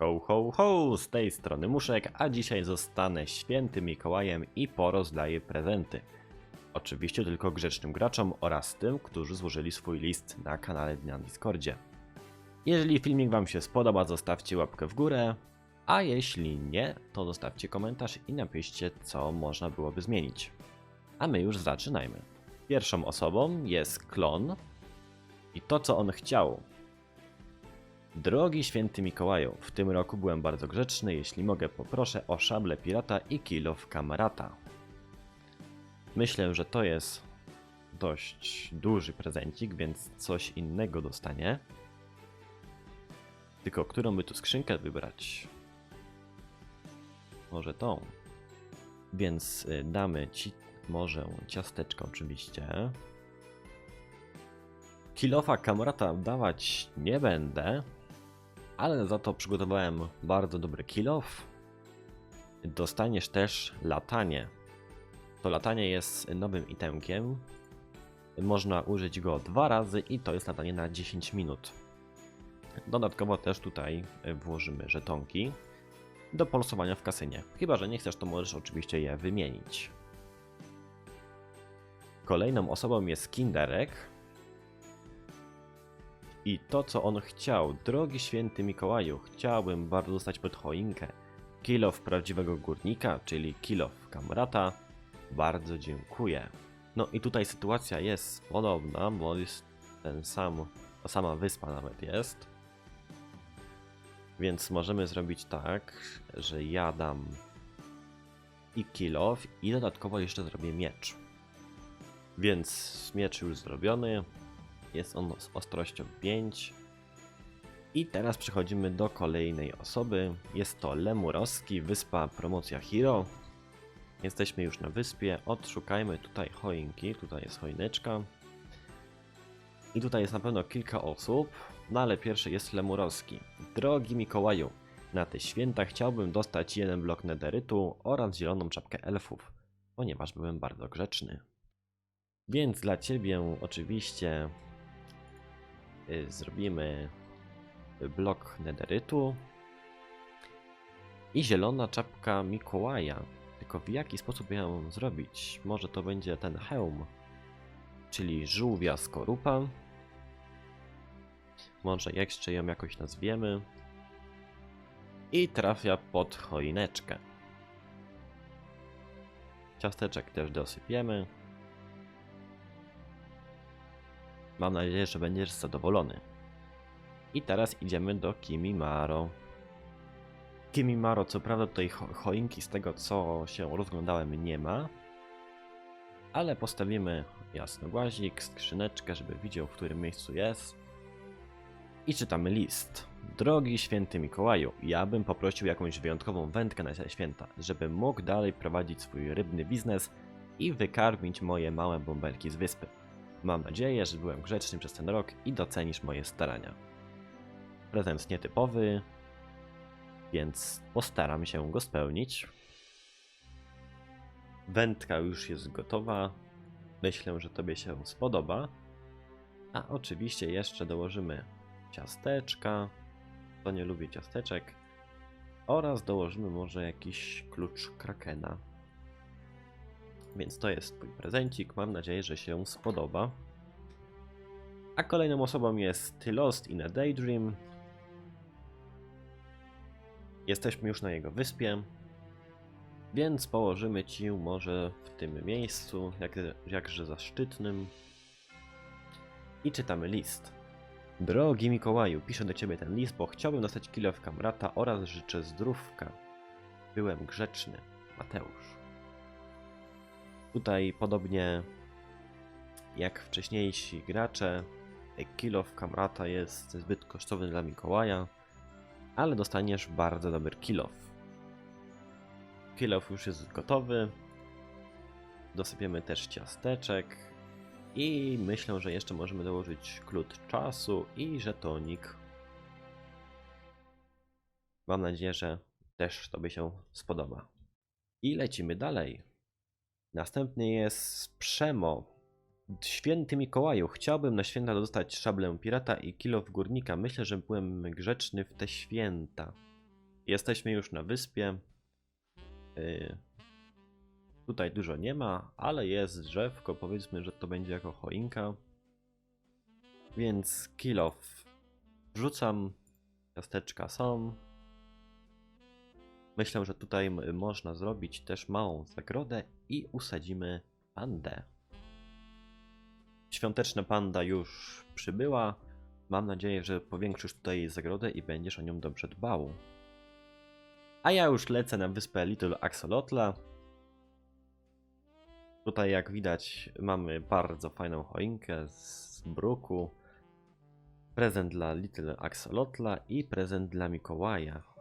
Ho, ho, ho! Z tej strony Muszek, a dzisiaj zostanę świętym Mikołajem i porozdaję prezenty. Oczywiście tylko grzecznym graczom oraz tym, którzy złożyli swój list na kanale na Discordzie. Jeżeli filmik Wam się spodoba, zostawcie łapkę w górę, a jeśli nie, to zostawcie komentarz i napiszcie, co można byłoby zmienić. A my już zaczynajmy. Pierwszą osobą jest Klon i to, co on chciał. Drogi święty Mikołaju, w tym roku byłem bardzo grzeczny. Jeśli mogę, poproszę o szable pirata i kilo w kamerata. Myślę, że to jest dość duży prezencik, więc coś innego dostanie. Tylko którą by tu skrzynkę wybrać? Może tą. Więc y, damy ci może ciasteczko oczywiście. Kilofa kamerata dawać nie będę, ale za to przygotowałem bardzo dobry kilof. Dostaniesz też latanie. To latanie jest nowym itemkiem. Można użyć go dwa razy i to jest latanie na 10 minut. Dodatkowo też tutaj włożymy żetonki do polosowania w kasynie. Chyba, że nie chcesz, to możesz oczywiście je wymienić. Kolejną osobą jest Kinderek. I to, co on chciał, drogi święty Mikołaju, chciałbym bardzo dostać pod choinkę kilof prawdziwego górnika, czyli kilof kamrata. Bardzo dziękuję. No i tutaj sytuacja jest podobna, bo jest ten sam, ta sama wyspa nawet jest. Więc możemy zrobić tak, że ja dam i kilof i dodatkowo jeszcze zrobię miecz. Więc miecz już zrobiony. Jest on z ostrością 5. I teraz przechodzimy do kolejnej osoby. Jest to Lemurowski, wyspa Promocja Hero. Jesteśmy już na wyspie. Odszukajmy tutaj choinki. Tutaj jest choineczka. I tutaj jest na pewno kilka osób. No ale pierwszy jest Lemurowski. Drogi Mikołaju, na te święta chciałbym dostać jeden blok nederytu oraz zieloną czapkę elfów, ponieważ byłem bardzo grzeczny. Więc dla ciebie oczywiście zrobimy blok nederytu i zielona czapka Mikołaja. Tylko w jaki sposób ją zrobić? Może to będzie ten hełm, czyli żółwia skorupa. Może jeszcze ją jakoś nazwiemy. I trafia pod choineczkę. Ciasteczek też dosypiemy. Mam nadzieję, że będziesz zadowolony. I teraz idziemy do Kimimaro. Kimimaro, co prawda tutaj cho choinki z tego co się rozglądałem nie ma. Ale postawimy jasnogłazik, skrzyneczkę, żeby widział w którym miejscu jest. I czytamy list. Drogi święty Mikołaju, ja bym poprosił jakąś wyjątkową wędkę na święta, żebym mógł dalej prowadzić swój rybny biznes i wykarmić moje małe bąbelki z wyspy. Mam nadzieję, że byłem grzeczny przez ten rok i docenisz moje starania. Prezent nietypowy, więc postaram się go spełnić. Wędka już jest gotowa. Myślę, że Tobie się spodoba. A oczywiście jeszcze dołożymy ciasteczka. To nie lubię ciasteczek. Oraz dołożymy może jakiś klucz krakena. Więc to jest Twój prezencik. Mam nadzieję, że się spodoba. A kolejną osobą jest Lost in a Daydream. Jesteśmy już na jego wyspie. Więc położymy Ci może w tym miejscu, jak, jakże zaszczytnym. I czytamy list. Drogi Mikołaju, piszę do Ciebie ten list, bo chciałbym dostać kilo w kamrata oraz życzę zdrówka. Byłem grzeczny. Mateusz. Tutaj podobnie jak wcześniejsi gracze, kilo w kamrata jest zbyt kosztowny dla Mikołaja, ale dostaniesz bardzo dobry kilof. Kilof już jest gotowy. Dosypiemy też ciasteczek. I myślę, że jeszcze możemy dołożyć klucz czasu i żetonik. Mam nadzieję, że też Tobie się spodoba. I lecimy dalej. Następny jest Przemo. Święty Mikołaju, chciałbym na święta dostać szablę pirata i kilo w górnika. Myślę, że byłem grzeczny w te święta. Jesteśmy już na wyspie. Y, Tutaj dużo nie ma, ale jest drzewko. Powiedzmy, że to będzie jako choinka. Więc kill off wrzucam. Ciasteczka są. Myślę, że tutaj można zrobić też małą zagrodę i usadzimy pandę. Świąteczna panda już przybyła. Mam nadzieję, że powiększysz tutaj zagrodę i będziesz o nią dobrze dbał. A ja już lecę na wyspę Little Axolotla. Tutaj jak widać mamy bardzo fajną choinkę z bruku. Prezent dla Little Axolotla i prezent dla Mikołaja.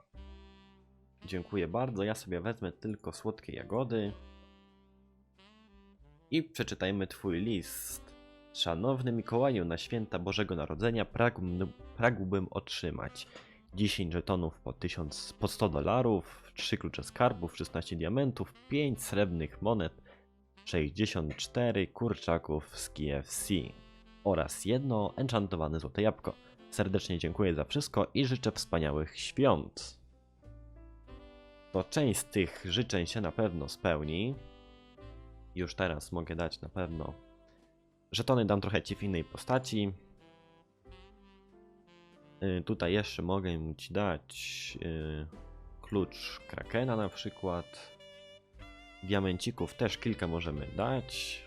Dziękuję bardzo. Ja sobie wezmę tylko słodkie jagody. I przeczytajmy Twój list. Szanowny Mikołaju, na święta Bożego Narodzenia pragm- pragłbym otrzymać 10 żetonów po, 1000, po 100 dolarów, 3 klucze skarbów, 16 diamentów, 5 srebrnych monet, 64 kurczaków z KFC oraz jedno enchantowane złote jabłko. Serdecznie dziękuję za wszystko i życzę wspaniałych świąt. To część z tych życzeń się na pewno spełni. Już teraz mogę dać na pewno. Żetony dam trochę ci w innej postaci. Y, Tutaj jeszcze mogę ci dać y, klucz Krakena na przykład. Diamencików też kilka możemy dać.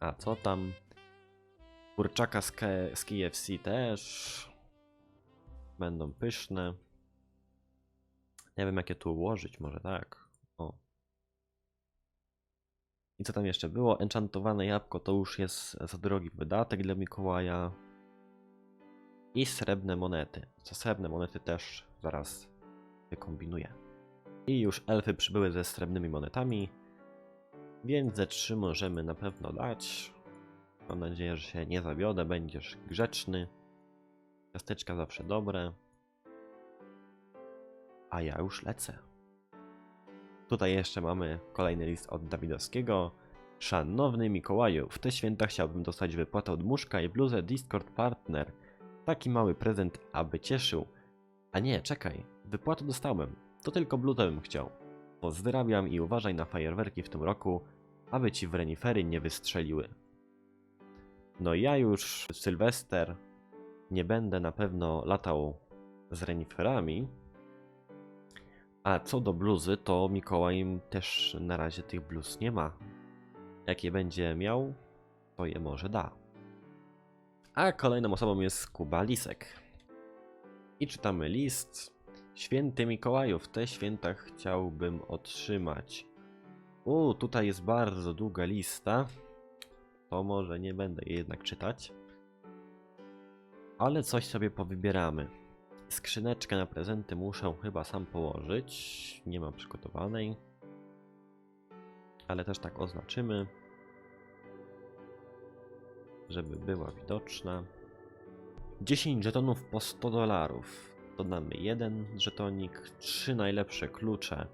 A co tam? Kurczaka z, K z KFC też. Będą pyszne. Nie wiem jakie tu ułożyć, może tak. O. I co tam jeszcze było? Enchantowane jabłko to już jest za drogi wydatek dla Mikołaja. I srebrne monety. Co srebrne monety też zaraz wykombinuję. I już elfy przybyły ze srebrnymi monetami. Więc ze trzy możemy na pewno dać. Mam nadzieję, że się nie zawiodę, będziesz grzeczny. Ciasteczka zawsze dobre. A ja już lecę. Tutaj jeszcze mamy kolejny list od Dawidowskiego. Szanowny Mikołaju, w te święta chciałbym dostać wypłatę od muszka i bluzę Discord Partner. Taki mały prezent, aby cieszył. A nie, czekaj, wypłatę dostałem. To tylko bluzę bym chciał. Pozdrawiam i uważaj na fajerwerki w tym roku, aby ci w renifery nie wystrzeliły. No ja już w Sylwester nie będę na pewno latał z reniferami. A co do bluzy, to Mikołaj też na razie tych bluz nie ma. Jak je będzie miał, to je może da. A kolejną osobą jest Kuba Lisek. I czytamy list. Święty Mikołaju, w te święta chciałbym otrzymać. U, tutaj jest bardzo długa lista. To może nie będę jej jednak czytać. Ale coś sobie powybieramy. Skrzyneczkę na prezenty muszę chyba sam położyć. Nie mam przygotowanej. Ale też tak oznaczymy. Żeby była widoczna. 10 żetonów po 100 dolarów. Dodamy jeden żetonik, trzy najlepsze klucze.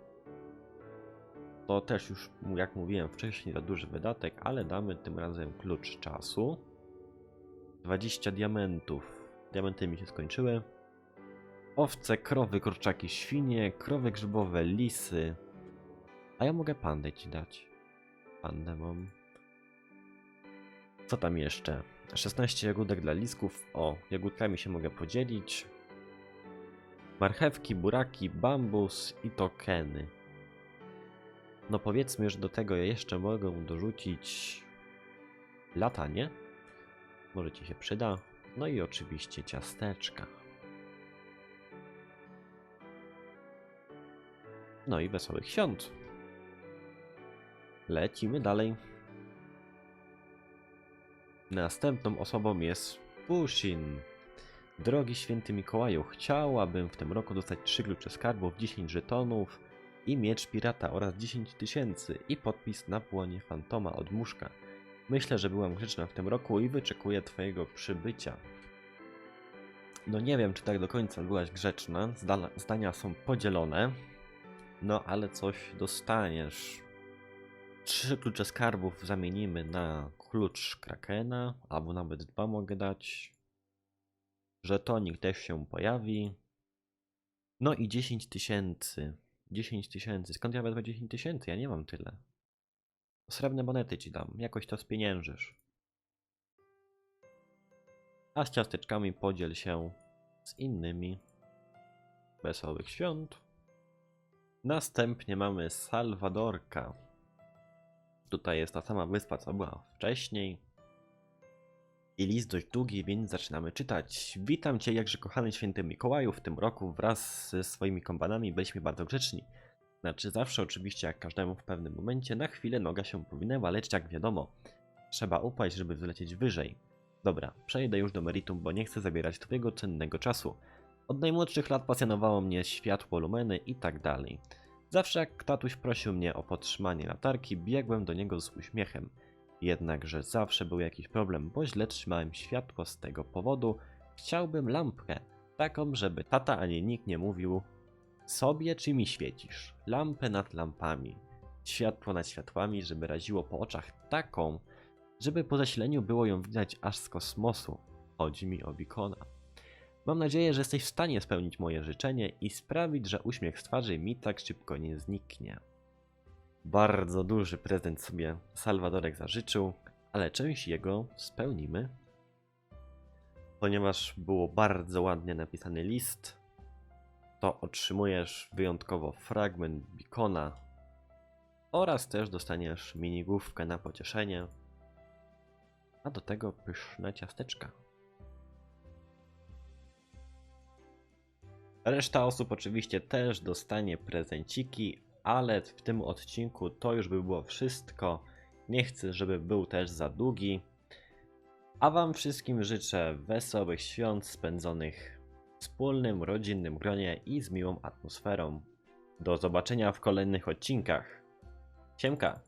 To też już, jak mówiłem wcześniej, za duży wydatek, ale damy tym razem klucz czasu. 20 diamentów. Diamenty mi się skończyły. Owce, krowy, kurczaki, świnie, krowy grzybowe, lisy. A ja mogę pandę ci dać. Pandę mam. Co tam jeszcze? 16 jagódek dla lisków. O, jagódkami się mogę podzielić. Marchewki, buraki, bambus i tokeny. No powiedzmy, że do tego ja jeszcze mogę dorzucić latanie. Może ci się przyda. No i oczywiście ciasteczka. No i wesołych świąt. Lecimy dalej. Następną osobą jest Pushin. Drogi święty Mikołaju, chciałabym w tym roku dostać 3 klucze skarbów, 10 żetonów i miecz pirata oraz 10 tysięcy i podpis na błonie fantoma od muszka. Myślę, że byłam grzeczna w tym roku i wyczekuję twojego przybycia. No nie wiem, czy tak do końca byłaś grzeczna. Zda- zdania są podzielone. No ale coś dostaniesz. Trzy klucze skarbów zamienimy na klucz Krakena, albo nawet dwa mogę dać. Żetonik też się pojawi. No i 10 tysięcy. 10 tysięcy. Skąd ja wezmę 10 tysięcy? Ja nie mam tyle. Srebrne monety ci dam. Jakoś to spieniężysz. A z ciasteczkami podziel się z innymi. Wesołych świąt. Następnie mamy Salwadorka. Tutaj jest ta sama wyspa, co była wcześniej. I list dość długi, więc zaczynamy czytać. Witam Cię, jakże kochany święty Mikołaju. W tym roku wraz ze swoimi kompanami byliśmy bardzo grzeczni. Znaczy zawsze oczywiście, jak każdemu w pewnym momencie, na chwilę noga się powinęła, lecz jak wiadomo, trzeba upaść, żeby wylecieć wyżej. Dobra, przejdę już do meritum, bo nie chcę zabierać Twojego cennego czasu. Od najmłodszych lat pasjonowało mnie światło, lumeny i tak dalej. Zawsze jak tatuś prosił mnie o podtrzymanie latarki, biegłem do niego z uśmiechem. Jednakże zawsze był jakiś problem, bo źle trzymałem światło z tego powodu. Chciałbym lampkę, taką, żeby tata ani nikt nie mówił sobie czy mi świecisz. Lampę nad lampami, światło nad światłami, żeby raziło po oczach taką, żeby po zasileniu było ją widać aż z kosmosu. Chodzi mi o Bikona. Mam nadzieję, że jesteś w stanie spełnić moje życzenie i sprawić, że uśmiech z twarzy mi tak szybko nie zniknie. Bardzo duży prezent sobie Salwadorek zażyczył, ale część jego spełnimy. Ponieważ było bardzo ładnie napisany list, to otrzymujesz wyjątkowo fragment Bikona oraz też dostaniesz minigłówkę na pocieszenie, a do tego pyszne ciasteczka. Reszta osób oczywiście też dostanie prezenciki, ale w tym odcinku to już by było wszystko. Nie chcę, żeby był też za długi. A Wam wszystkim życzę wesołych świąt spędzonych w wspólnym, rodzinnym gronie i z miłą atmosferą. Do zobaczenia w kolejnych odcinkach. Siemka!